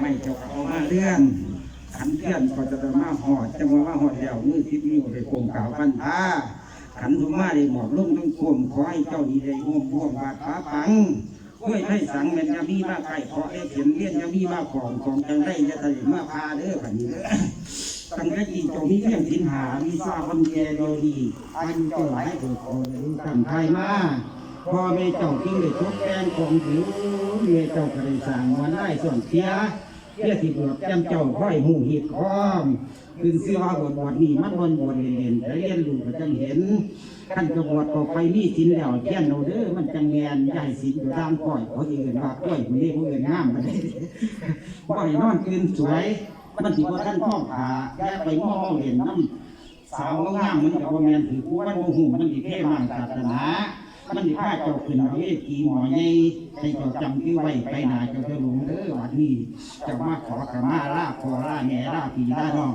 ไม่เจ้าเอามาเรื่องขันเทียนก็จะมาหอดจะมาว่าหอดแล้วมือทิพย์นิ้วได้โกงกล่าวพันธาขันทุมาได้หมอบลงทั้งควมขอให้เจ้าดีได้ห่วมบ่วงบาดขาปังห้วยให้สังแม่นยามีมาไก่ขอให้เขียนเลี้ยนยามีมาของของจังได้ยาทะเลมาพาเด้อแบบนี้เด้อตั้งแต่กี่จ้ามีเพียงสินหามีทราบวันแย่โดยดีอายุเจ้าหลายเถิดขอได้รู้ตั้งไทยมา พ่อแม่เจ้าที่ได้ทดแทนของผิวเมียเจ้าก็ได้สั่งวันได้ส่วนเสียเพื่อที่บวชจำเจ้าค่อยหูหีดค้อมคืนเสื้อว่าบวชบวชนี่มันบวชบวชเรียนๆแต่เรียนรู้ก็จังเห็นท่านจะบวชก็ไปมีสินแล้วเทียนเอาเด้อมันจังแมนใหญ่สินอยู่ด้านก้อยเขาอื่นว่าก้อยคนนี้ผู้อื่นงามมันก้อยนอนคืนสวยมันสิว่าท่านพ่อขาแย่ไปมองเห็นน้ำสาวงามมันกับว่าแมนถือผู้มันโมโหมันสิเท่มากศาสนา มันสิพาเจ้าขึ้นเอาเวทีหมอใหญ่ให้เจ้าจำคือไว้ไปหนาเจ้าจะหลงเด้อวันนี้เจ้ามาขอขมาลาพอลาแม่ลาพี่ลาน้อง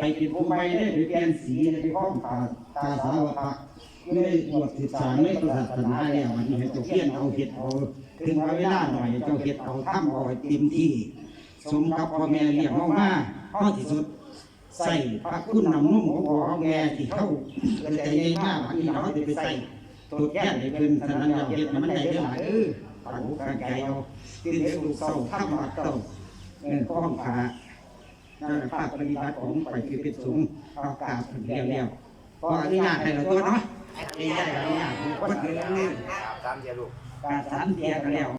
ไปเป็นผู้ใหม่ได้หรือเปลี่ยนสีได้ไปข้องขาตาสาวพักไม่ได้บวชศึกษาไม่ศาสนาแล้ววันนี้ให้เจ้าเพี้ยนเอาเห็ดเอาถึงเวลาหน่อยเจ้าเห็ดเอาทำเอาเต็มที่ สมกับพ่อแม่เลี้ยงเรามาข้อที่สุดใส่พระคุณน้ำนุ่มของพ่อของแม่ที่เข้าเกิดใจใหญ่มากวันนี้เราจะไปใส่ ตัวแก่ในเพิ่นสนั้นเราเฮ็ดให้มันได้เด้อหลายเออปานหูกางใจเอาตื่นเช้าเศร้าทำวัดเต้าเงินข้องขาการภาพปฏิบัติของไปคือเป็นสูงเอากราบเรียวเรียวๆขออนุญาตให้เราตัวเนาะอนุญาตอนุญาตคนเดียวตามเดียลูกการสามเดียกันแล้ว